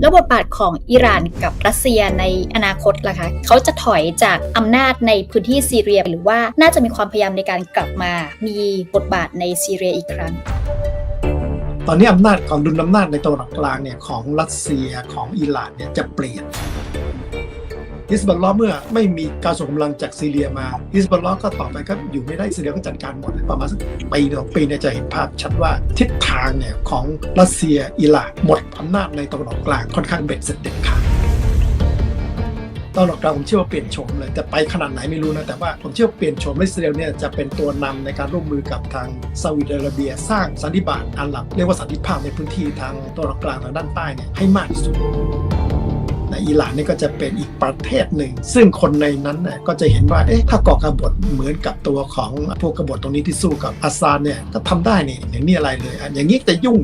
แล้วบทบาทของอิหร่านกับรัสเซียในอนาคตล่ะคะเขาจะถอยจากอำนาจในพื้นที่ซีเรีย หรือว่าน่าจะมีความพยายามในการกลับมามีบทบาทในซีเรียอีกครั้ง ตอนนี้อำนาจของดุลอำนาจในตะวันออกกลางเนี่ยของรัสเซียของอิหร่านเนี่ยจะเปลี่ยน ฮิสบอลลอเมื่อไม่มีการส่งกำลังจากซีเรียมาฮิสบอลลอก็ต่อไปก็อยู่ไม่ได้ซีเรียก็จัดการหมดประมาณสักปีสองปีเนี่ยจะเห็นภาพชัดว่าทิศทางเนี่ยของรัสเซียอิหร่านหมดอำนาจในตะวันออกกลางค่อนข้างเบ็ดเสร็จเด็ดขาดตอนออกกลางผมเชื่อว่าเปลี่ยนโฉมเลยแต่ไปขนาดไหนไม่รู้นะแต่ว่าผมเชื่อว่าเปลี่ยนโฉมอิสราเอลเนี่ยจะเป็นตัวนำในการร่วมมือกับทางซาอุดิอาระเบีย สร้างสันติบาตอาหรับเรียกว่าสันติภาพในพื้นที่ทางตะวันออกกลางทางด้านใต้เนี่ยให้มากที่สุด นะอิหร่านนี่ก็จะเป็นอีกประเทศหนึ่ง ซึ่งคนในนั้นเนี่ยก็จะเห็นว่าเอ๊ะถ้าก่อกบฏเหมือนกับตัวของพวกกบฏตรงนี้ที่สู้กับอาซาดเนี่ยก็ทำได้นี่อย่างนี้อะไรเลย อย่างนี้จะยุ่ง